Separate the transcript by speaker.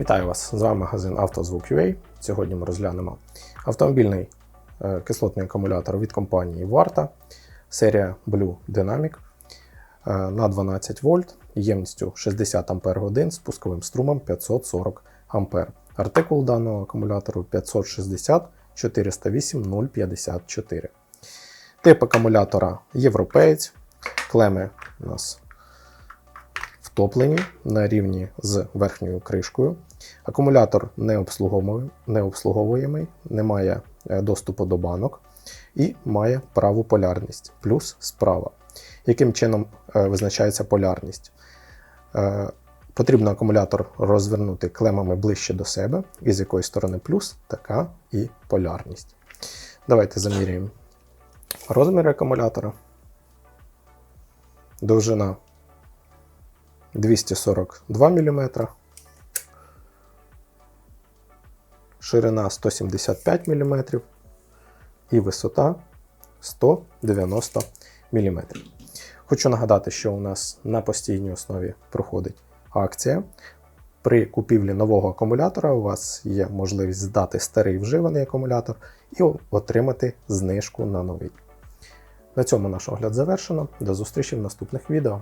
Speaker 1: Вітаю вас! З вами магазин «Автозвук.UA». Сьогодні ми розглянемо автомобільний е, кислотний акумулятор від компанії Varta, серія Blue Dynamic е, на 12 вольт, ємністю 60 Ах, спусковим струмом 540 А. Артикул даного акумулятору 560 408 054. Тип акумулятора європеєць. Клеми у нас втоплені на рівні з верхньою кришкою. Акумулятор не обслуговуємий, не обслуговуємий, не має е, доступу до банок і має праву полярність плюс справа. Яким чином е, визначається полярність? Е, Потрібно акумулятор розвернути клемами ближче до себе, і з якої сторони плюс, така і полярність. Давайте заміряємо розміри акумулятора. Довжина 242 мм, ширина 175 мм і висота 190 мм. Хочу нагадати, що у нас на постійній основі проходить акція. При купівлі нового акумулятора у вас є можливість здати старий вживаний акумулятор і отримати знижку на новий. На цьому наш огляд завершено. До зустрічі в наступних відео.